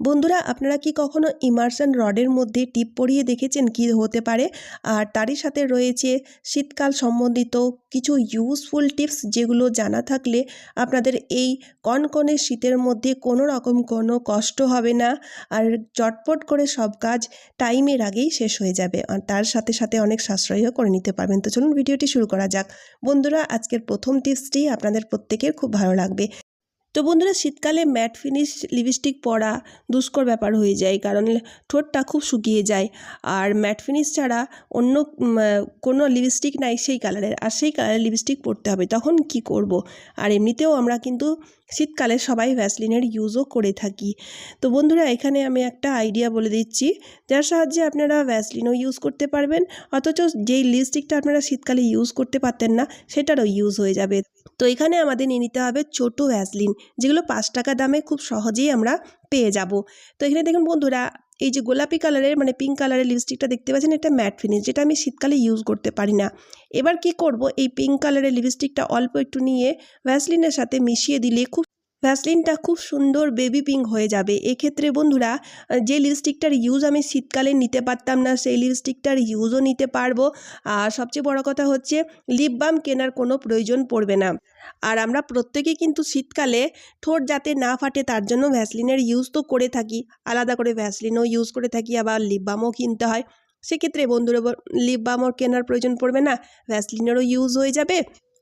বন্ধুরা, আপনারা কি কখনো ইমার্শন রডের মধ্যে টিপ পরিয়ে দেখেছেন কি হতে পারে? আর তারই সাথে রয়েছে শীতকাল সম্বন্ধিত কিছু ইউজফুল টিপস যেগুলো জানা থাকলে আপনাদের এই কনকনে শীতের মধ্যে কোনো রকম কোনো কষ্ট হবে না। আর চটপট করে সব কাজ টাইমের আগেই শেষ হয়ে যাবে। আর তার সাথে সাথে অনেক সাশ্রয়ও করে নিতে পারবেন। তো চলুন ভিডিওটি শুরু করা যাক। বন্ধুরা, আজকের প্রথম টিপসটি আপনাদের প্রত্যেকের খুব ভালো লাগবে। তো বন্ধুরা শীতকালে ম্যাট ফিনিশ লিপস্টিক পরা দুষ্কর ব্যাপার হয়ে যায় কারণ ঠোঁটটা খুব শুকিয়ে যায়। আর ম্যাট ফিনিশ ছাড়া অন্য কোনো লিপস্টিক নাই সেই কালারের। আর সেই কালারের লিপস্টিক পরতে হবে। তখন কি করব। আর এমনিতেও আমরা কিন্তু শীতকালে সবাই ভ্যাসলিনের ইউজও করে থাকি। তো বন্ধুরা, এখানে আমি একটা আইডিয়া বলে দিচ্ছি। যার সাহায্যে আপনারা ভ্যাসলিনও ইউজ করতে পারবেন, অথচ যেই লিপস্টিকটা আপনারা শীতকালে ইউজ করতে পারতেন না, সেটারও ইউজ হয়ে যাবে। তো এখানে আমাদের নিয়ে নিতে হবে ছোটো ভ্যাসলিন যেগুলো পাঁচ টাকা দামে খুব সহজেই আমরা পেয়ে যাব। তো এখানে দেখুন বন্ধুরা, এই যে গোলাপি কালারের মানে পিঙ্ক কালারের লিপস্টিকটা দেখতে পাচ্ছেন, এটা ম্যাট ফিনিশ যেটা আমি শীতকালে ইউজ করতে পারি না। এবার কি করব, এই পিঙ্ক কালারের লিপস্টিকটা অল্প একটু নিয়ে ভ্যাসলিনের সাথে মিশিয়ে দিলে খুব ভ্যাসলিনটা খুব সুন্দর বেবি পিঙ্ক হয়ে যাবে। এক্ষেত্রে বন্ধুরা, যে লিপস্টিকটার ইউজ আমি শীতকালে নিতে পারতাম না, সেই লিপস্টিকটার ইউজও নিতে পারব। আর সবচেয়ে বড় কথা হচ্ছে লিপ বাম কেনার কোনো প্রয়োজন পড়বে না। আর আমরা প্রত্যেকে কিন্তু শীতকালে ঠোঁট যাতে না ফাটে, তার জন্য ভ্যাসলিনের ইউজ তো করে থাকি। আলাদা করে ভ্যাসলিনও ইউজ করে থাকি, আবার লিপ বামও কিনতে হয়। সেক্ষেত্রে বন্ধুরা লিপ বামও কেনার প্রয়োজন পড়বে না ভ্যাসলিনেরও ইউজ হয়ে যাবে।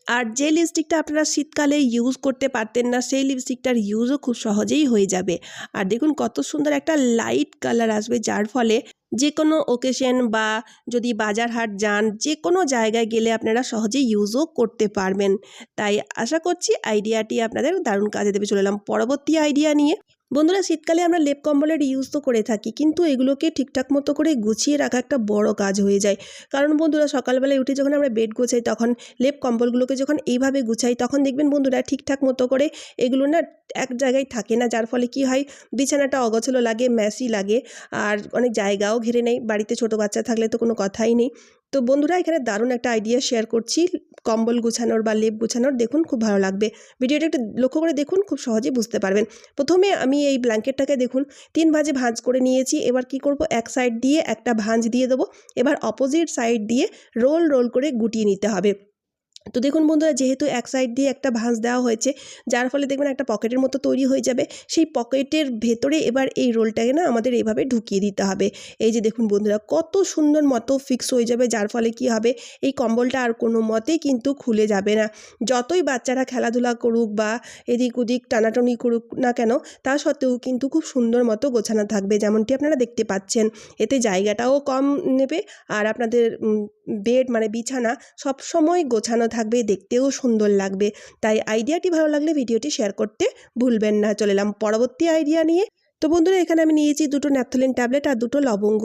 আর যে লিপস্টিকটা আপনারা শীতকালে ইউজ করতে পারতেন না, সেই লিপস্টিকটার ইউজও খুব সহজেই হয়ে যাবে। আর দেখুন কত সুন্দর একটা লাইট কালার আসবে, যার ফলে যে কোনো ওকেশন বা যদি বাজার হাট যান যে কোনো জায়গায় গেলে আপনারা সহজেই ইউজও করতে পারবেন। তাই আশা করছি আইডিয়াটি আপনাদের দারুণ কাজে দেবে। চলে এলাম পরবর্তী আইডিয়া নিয়ে। বন্ধুরা, শীতকালে আমরা লেপ কম্বলের ইউজ তো করে থাকি, কিন্তু এগুলোকে ঠিকঠাক মতো করে গুছিয়ে রাখা একটা বড় কাজ হয়ে যায়। কারণ বন্ধুরা, সকালবেলায় উঠে যখন আমরা বেড গোছাই, তখন লেপ কম্বলগুলোকে যখন এইভাবে গুছাই, তখন দেখবেন বন্ধুরা, ঠিকঠাক মতো করে এগুলো না এক জায়গায় থাকে না, যার ফলে কি হয়, বিছানাটা অগোছলো লাগে ম্যাসি লাগে, আর অনেক জায়গাও ঘিরে নেয় বাড়িতে ছোট বাচ্চা থাকলে তো কোনো কথাই নেই। তো বন্ধুরা, এখানে দারুণ একটা আইডিয়া শেয়ার করছি। কম্বল গুছানোর বা লেপ গুছানোর, দেখুন খুব ভালো লাগবে। ভিডিওটা একটু লক্ষ্য করে দেখুন, খুব সহজে বুঝতে পারবেন। প্রথমে আমি এই ব্ল্যাঙ্কেটটাকে দেখুন, তিন ভাঁজে ভাঁজ করে নিয়েছি। এবার কি করব, এক সাইড দিয়ে একটা ভাঁজ দিয়ে দেবো। এবার অপোজিট সাইড দিয়ে রোল রোল করে গুটিয়ে নিতে হবে। তো দেখুন বন্ধুরা, যেহেতু এক সাইড দিয়ে একটা ভাঁজ দেওয়া হয়েছে, যার ফলে দেখবেন একটা পকেটের মতো তৈরি হয়ে যাবে। সেই পকেটের ভেতরে এবার এই রোলটাকে না আমাদের এইভাবে ঢুকিয়ে দিতে হবে। এই যে দেখুন বন্ধুরা, কত সুন্দর মতো ফিক্স হয়ে যাবে, যার ফলে কি হবে? এই কম্বলটা আর কোনো মতেই কিন্তু খুলে যাবে না। যতই বাচ্চারা খেলাধুলা করুক বা এদিক ওদিক টানাটানি করুক না কেন, তা সত্ত্বেও কিন্তু খুব সুন্দর মতো গোছানো থাকবে, যেমনটি আপনারা দেখতে পাচ্ছেন। এতে জায়গাটাও কম নেবে আর আপনাদের বেড মানে বিছানা সব সময় গোছানো থাকবে, দেখতেও সুন্দর লাগবে। তাই আইডিয়াটি ভালো লাগলে ভিডিওটি শেয়ার করতে ভুলবেন না। চলে এলাম পরবর্তী আইডিয়া নিয়ে। তো বন্ধুরা, এখানে আমি নিয়েছি দুটো ন্যাপথলিন ট্যাবলেট আর দুটো লবঙ্গ।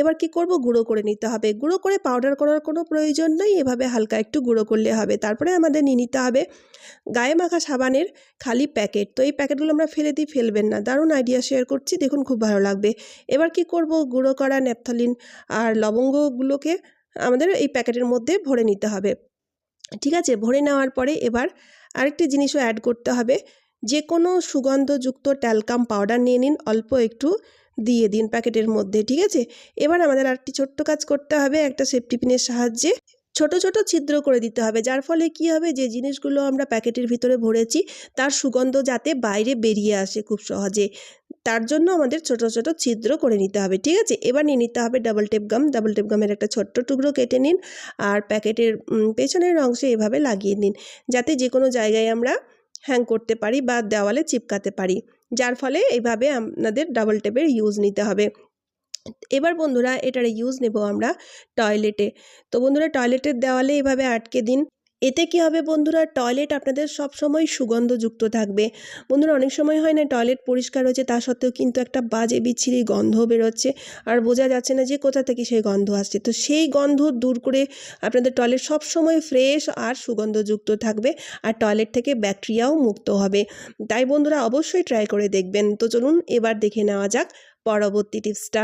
এবার কি করব? গুঁড়ো করে নিতে হবে। গুঁড়ো করে পাউডার করার কোনো প্রয়োজন নেই। এভাবে হালকা একটু গুঁড়ো করলে হবে। তারপরে আমাদের নিয়ে নিতে হবে গায়ে মাখা সাবানের খালি প্যাকেট। তো এই প্যাকেটগুলো আমরা ফেলে দিই, ফেলবেন না। দারুণ আইডিয়া শেয়ার করছি। দেখুন, খুব ভালো লাগবে। এবার কি করব? গুঁড়ো করা ন্যাপথলিন আর লবঙ্গগুলোকে আমাদের এই প্যাকেটের মধ্যে ভরে নিতে হবে। ঠিক আছে? ভরে নেওয়ার পরে এবার আরেকটি জিনিসও অ্যাড করতে হবে। যে কোনো সুগন্ধযুক্ত ট্যালকাম পাউডার নিয়ে নিন, অল্প একটু দিয়ে দিন প্যাকেটের মধ্যে, ঠিক আছে? এবার আমাদের আরেকটি ছোট্ট কাজ করতে হবে, একটা সেফটি পিনের সাহায্যে। ছোট ছোট ছিদ্র করে দিতে হবে, যার ফলে কি হবে? যে জিনিসগুলো আমরা প্যাকেটের ভিতরে ভরেছি, তার সুগন্ধ যাতে বাইরে বেরিয়ে আসে খুব সহজে। তার জন্য আমাদের ছোট ছোট ছিদ্র করে নিতে হবে, ঠিক আছে? এবার নিয়ে নিতে হবে double tape gum double tape গামের একটা ছোট্ট টুকরো কেটে নিন আর প্যাকেটের পেছনের অংশে এভাবে লাগিয়ে নিন যাতে যে কোনো জায়গায় আমরা হ্যাং করতে পারি বা দেওয়ালে চিপকাতে পারি। যার ফলে এইভাবে আপনাদের ডাবল টেপের ইউজ নিতে হবে। এবার বন্ধুরা, এটার ইউজ নেব আমরা টয়লেটে তো বন্ধুরা টয়লেটের দেওয়ালে এভাবে আটকে দিন। এতে কি হবে বন্ধুরা? টয়লেট আপনাদের সব সময় সুগন্ধযুক্ত থাকবে। বন্ধুরা, অনেক সময় হয় না টয়লেট পরিষ্কার হয়েছে, তা সত্ত্বেও কিন্তু একটা বাজে, বিচ্ছিরি গন্ধ বেরোচ্ছে। আর বোঝা যাচ্ছে না যে কোথা থেকে সেই গন্ধ আসছে। তো সেই গন্ধ দূর করে আপনাদের টয়লেট সব সময় ফ্রেশ আর সুগন্ধযুক্ত থাকবে। আর টয়লেট থেকে ব্যাকটেরিয়াও মুক্ত হবে। তাই বন্ধুরা, অবশ্যই ট্রাই করে দেখবেন। তো চলুন, এবার দেখে নেওয়া যাক পরবর্তী টিপসটা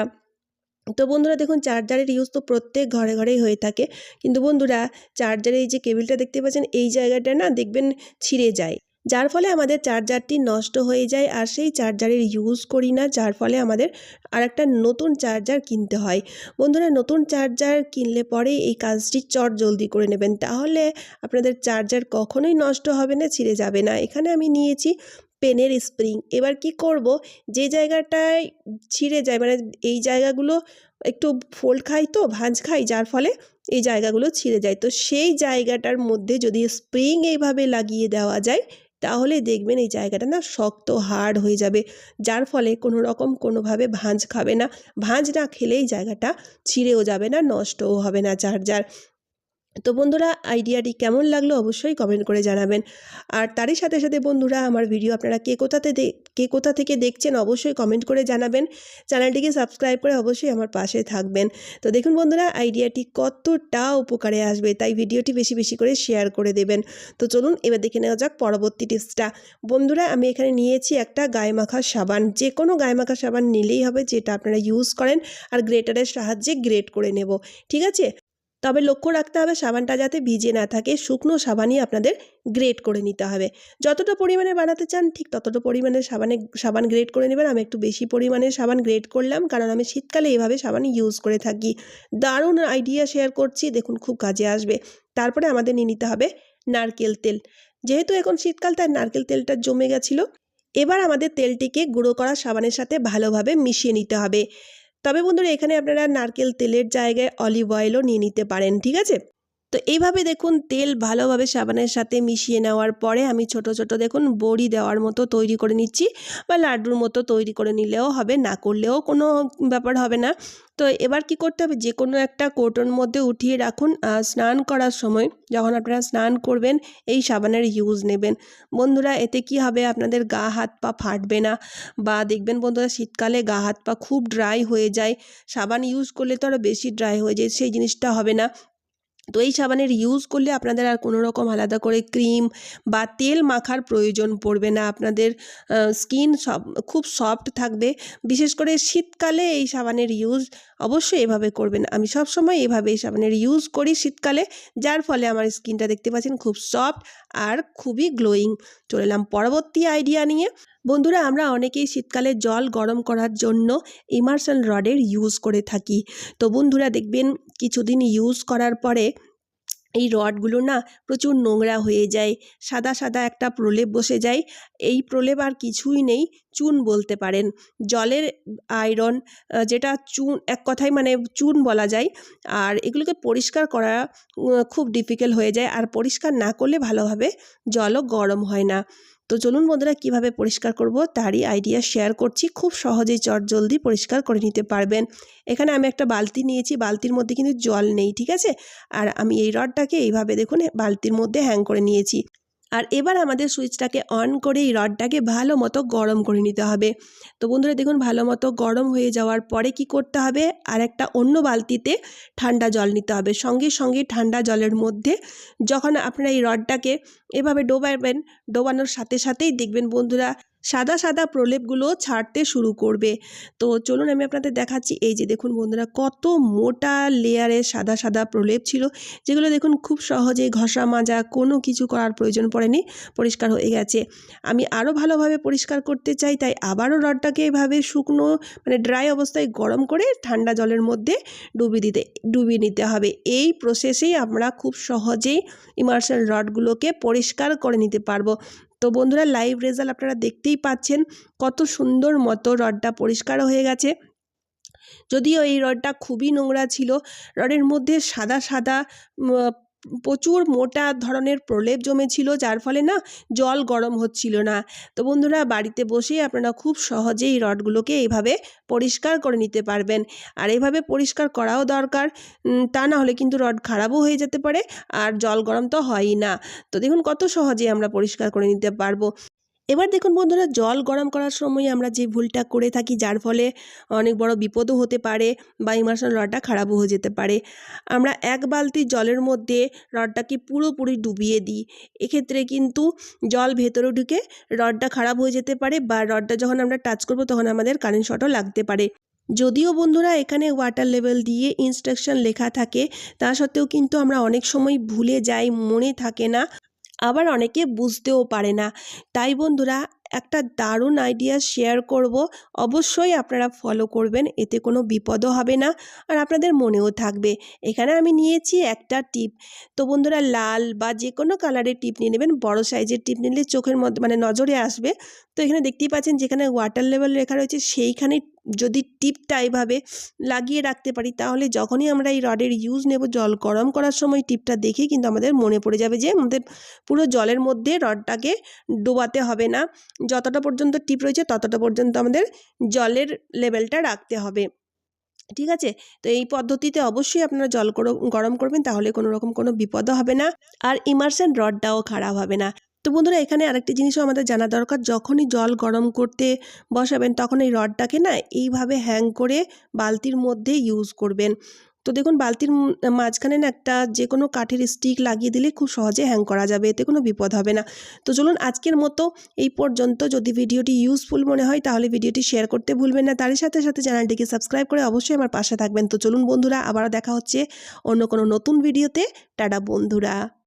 তো বন্ধুরা দেখুন চার্জারের ইউজ তো প্রত্যেক ঘরে ঘরেই হয়ে থাকে। কিন্তু বন্ধুরা চার্জারে এই যে কেবিলটা দেখতে পাচ্ছেন, এই জায়গাটা না দেখবেন ছিঁড়ে যায়। যার ফলে আমাদের চার্জারটি নষ্ট হয়ে যায় আর সেই চার্জারের ইউজ করি না, যার ফলে আমাদের আর একটা নতুন চার্জার কিনতে হয়। বন্ধুরা নতুন চার্জার কিনলে পরে এই কাজটি চট জলদি করে নেবেন। তাহলে আপনাদের চার্জার কখনোই নষ্ট হবে না, ছিঁড়ে যাবে না। এখানে আমি নিয়েছি পেনের স্প্রিং। এবার কি করব? যে জায়গাটায় ছিঁড়ে যায় মানে এই জায়গাগুলো একটু ফোল্ড খাই তো, ভাঁজ খাই, যার ফলে এই জায়গাগুলো ছিঁড়ে যায়। তো সেই জায়গাটার মধ্যে যদি স্প্রিং এইভাবে লাগিয়ে দেওয়া যায়, তাহলে দেখবেন এই জায়গাটা না শক্ত, হার্ড হয়ে যাবে, যার ফলে কোনো রকম কোনোভাবে ভাঁজ খাবে না। ভাঁজ না খেলেই জায়গাটা ছিঁড়েও যাবে না, নষ্টও হবে না চার্জার তো বন্ধুরা, আইডিয়াটি কেমন লাগল অবশ্যই কমেন্ট করে জানাবেন। আর তারই সাথে সাথে বন্ধুরা, আমার ভিডিও আপনারা কে কোথাতে কে কোথা থেকে দেখছেন অবশ্যই কমেন্ট করে জানাবেন। চ্যানেলটিকে সাবস্ক্রাইব করে অবশ্যই আমার পাশে থাকবেন। তো দেখুন বন্ধুরা, আইডিয়াটি কতটা উপকারে আসবে, তাই ভিডিওটি বেশি বেশি করে শেয়ার করে দেবেন। তো চলুন, এবার দেখে নেওয়া যাক পরবর্তী টিপসটা বন্ধুরা, আমি এখানে নিয়েছি একটা গায়ে মাখা সাবান। যে কোনো গায়ে মাখা সাবান নিলেই হবে, যেটা আপনারা ইউজ করেন, আর গ্রেটারের সাহায্যে গ্রেট করে নেব। ঠিক আছে? তবে লক্ষ্য রাখতে হবে সাবানটা যাতে ভিজে না থাকে, শুকনো সাবানই আপনাদের গ্রেট করে নিতে হবে। যতটা পরিমাণে বানাতে চান ঠিক ততটা পরিমাণে সাবানে, সাবান গ্রেট করে নেবেন। আমি একটু বেশি পরিমাণে সাবান গ্রেট করলাম কারণ আমি শীতকালে এভাবে সাবান ইউজ করে থাকি। দারুণ আইডিয়া শেয়ার করছি, দেখুন খুব কাজে আসবে। তারপরে আমাদের নিয়ে নিতে হবে নারকেল তেল। যেহেতু এখন শীতকাল তাই নারকেল তেলটা জমে গেছিল, এবার আমাদের তেলটিকে গুঁড়ো করা সাবানের সাথে ভালোভাবে মিশিয়ে নিতে হবে। তবে বন্ধুরা এখানে আপনারা নারকেল তেলের জায়গায় অলিভ অয়েলও নিয়ে নিতে পারেন ঠিক আছে? তো এইভাবে দেখুন তেল ভালোভাবে সাবানের সাথে মিশিয়ে নেওয়ার পরে আমি ছোট ছোট দেখুন বড়ি দেওয়ার মতো তৈরি করে নিচ্ছি বা লাড্ডুর মতো তৈরি করে নিলেও হবে, না করলেও কোনো ব্যাপার হবে না। তো এবার কি করতে হবে? যে কোনো একটা কোটোর মধ্যে উঠিয়ে রাখুন স্নান করার সময় যখন আপনারা স্নান করবেন এই সাবানের ইউজ নেবেন। বন্ধুরা, এতে কি হবে? আপনাদের গা, হাত, পা ফাটবে না বা দেখবেন বন্ধুরা শীতকালে গা, হাত, পা খুব ড্রাই হয়ে যায়। সাবান ইউজ করলে তো আরও বেশি ড্রাই হয়ে যায়, সেই জিনিসটা হবে না। তো এই সাবানের ইউজ করলে আপনাদের আর কোনো রকম আলাদা করে ক্রিম বা তেল মাখার প্রয়োজন পড়বে না। আপনাদের স্কিন সব, খুব সফট থাকবে। বিশেষ করে শীতকালে এই সাবানের ইউজ অবশ্যই এভাবে করবেন। আমি সব সময় এভাবে এই সাবানের ইউজ করি শীতকালে, যার ফলে আমার স্কিনটা দেখতে পাচ্ছেন খুব সফট আর খুবই গ্লোয়িং চলে এলাম পরবর্তী আইডিয়া নিয়ে। বন্ধুরা, আমরা অনেকেই শীতকালে জল গরম করার জন্য ইমার্শন রডের ইউজ করে থাকি। তো বন্ধুরা, দেখবেন কিছুদিন ইউজ করার পরে এই রডগুলো না প্রচুর নোংরা হয়ে যায়, সাদা সাদা একটা প্রলেপ বসে যায়। এই প্রলেপ আর কিছুই নেই, চুন বলতে পারেন। জলের আয়রন যেটা চুন, এক কথায় মানে চুন বলা যায়, আর এগুলোকে পরিষ্কার করা খুব ডিফিকাল্ট হয়ে যায়। আর পরিষ্কার না করলে ভালোভাবে জলও গরম হয় না। তো চলুন বন্ধুরা কীভাবে পরিষ্কার করব তারই আইডিয়া শেয়ার করছি। খুব সহজেই চট জলদি পরিষ্কার করে নিতে পারবেন। এখানে আমি একটা বালতি নিয়েছি, বালতির মধ্যে কিন্তু জল নেই, ঠিক আছে? আর আমি এই রডটাকে এইভাবে দেখুন, বালতির মধ্যে হ্যাং করে নিয়েছি। আর এবার আমাদের সুইচটাকে অন করে এই রডটাকে ভালো মতো গরম করে নিতে হবে। তো বন্ধুরা দেখুন, ভালো মতো গরম হয়ে যাওয়ার পরে কি করতে হবে? আর একটা অন্য বালতিতে ঠান্ডা জল নিতে হবে। সঙ্গে সঙ্গে ঠান্ডা জলের মধ্যে যখন আপনারা এই রডটাকে এভাবে ডোবাবেন, ডোবানোর সাথে সাথেই দেখবেন বন্ধুরা সাদা সাদা প্রলেপগুলো ছাড়তে শুরু করবে। তো চলুন আমি আপনাদের দেখাচ্ছি। এই যে দেখুন বন্ধুরা, কত মোটা লেয়ারের সাদা সাদা প্রলেপ ছিল, যেগুলো দেখুন খুব সহজে ঘষা মাজা কোনো কিছু করার প্রয়োজন পড়েনি, পরিষ্কার হয়ে গেছে। আমি আরও ভালোভাবে পরিষ্কার করতে চাই, তাই আবারও রডটাকে এভাবে শুকনো মানে ড্রাই অবস্থায় গরম করে ঠান্ডা জলের মধ্যে ডুবিয়ে দিতে, ডুবিয়ে নিতে হবে। এই প্রসেসেই আমরা খুব সহজেই ইমার্শাল রডগুলোকে পরিষ্কার করে নিতে পারব। তো বন্ধুরা লাইভ রেজাল্ট আপনারা দেখতেই পাচ্ছেন কত সুন্দর মতো রডটা পরিষ্কার হয়ে গেছে। যদিও এই রডটা খুবই নোংরা ছিল, রডের মধ্যে সাদা সাদা প্রচুর মোটা ধরনের প্রলেপ জমেছিল, যার ফলে না জল গরম হচ্ছিল না। তো বন্ধুরা, বাড়িতে বসে আপনারা খুব সহজেই রডগুলোকে এইভাবে পরিষ্কার করে নিতে পারবেন। আর এইভাবে পরিষ্কার করাও দরকার। তা না হলে কিন্তু রড খারাপও হয়ে যেতে পারে, আর জল গরম তো হয়ই না। তো দেখুন কত সহজে আমরা পরিষ্কার করে নিতে পারব। এবার দেখুন বন্ধুরা, জল গরম করার সময় আমরা যে ভুলটা করে থাকি, যার ফলে অনেক বড় বিপদও হতে পারে বা ইমার্শন রডটা খারাপও হয়ে যেতে পারে। আমরা এক বালতি জলের মধ্যে রডটাকে পুরোপুরি ডুবিয়ে দিই। এক্ষেত্রে কিন্তু জল ভেতরে ঢুকে রডটা খারাপ হয়ে যেতে পারে বা রডটা যখন আমরা টাচ করব, তখন আমাদের কারেন্ট শটও লাগতে পারে। যদিও বন্ধুরা, এখানে ওয়াটার লেভেল দিয়ে ইনস্ট্রাকশন লেখা থাকে, তা সত্ত্বেও কিন্তু আমরা অনেক সময় ভুলে যাই, মনে থাকে না। আবার অনেকে বুঝতেও পারে না। তাই বন্ধুরা, একটা দারুণ আইডিয়া শেয়ার করব। অবশ্যই আপনারা ফলো করবেন, এতে কোনো বিপদও হবে না আর আপনাদের মনেও থাকবে। এখানে আমি নিয়েছি একটা টিপ তো বন্ধুরা, লাল বা যে কোনো কালারের টিপ নিয়ে নেবেন, বড় সাইজের টিপ নিলে চোখের মধ্যে মানে নজরে আসবে। তো এখানে দেখতেই পাচ্ছেন, যেখানে ওয়াটার লেভেল লেখা রয়েছে, সেইখানে যদি টিপটা এভাবে লাগিয়ে রাখতে পারি, তাহলে যখনই আমরা এই রডের ইউজ নেব, জল গরম করার সময় টিপটা দেখে কিন্তু আমাদের মনে পড়ে যাবে যে আমাদের পুরো জলের মধ্যে রডটাকে ডোবাতে হবে না। যতটা পর্যন্ত টিপ রয়েছে, ততটা পর্যন্ত আমাদের জলের লেভেলটা রাখতে হবে। ঠিক আছে? তো এই পদ্ধতিতে অবশ্যই আপনারা জল গরম করবেন, তাহলে কোনো রকম কোনো বিপদও হবে না। আর ইমার্শন রডটাও খারাপ হবে না। তো বন্ধুরা, এখানে আরেকটি জিনিসও আমাদের জানা দরকার। যখনই জল গরম করতে বসাবেন তখন এই রডটাকে না এইভাবে হ্যাং করে বালতির মধ্যে ইউজ করবেন। তো দেখুন, বালতির মাঝখানে না একটা যে কোনো কাঠের স্টিক লাগিয়ে দিলে খুব সহজে হ্যাং করা যাবে, এতে কোনো বিপদ হবে না। তো চলুন, আজকের মতো এই পর্যন্ত। যদি ভিডিওটি ইউজফুল মনে হয়, তাহলে ভিডিওটি শেয়ার করতে ভুলবেন না। তারই সাথে সাথে চ্যানেলটিকে সাবস্ক্রাইব করে অবশ্যই আমার পাশে থাকবেন। তো চলুন, বন্ধুরা, আবারও দেখা হচ্ছে অন্য কোনো নতুন ভিডিওতে। টাটা, বন্ধুরা।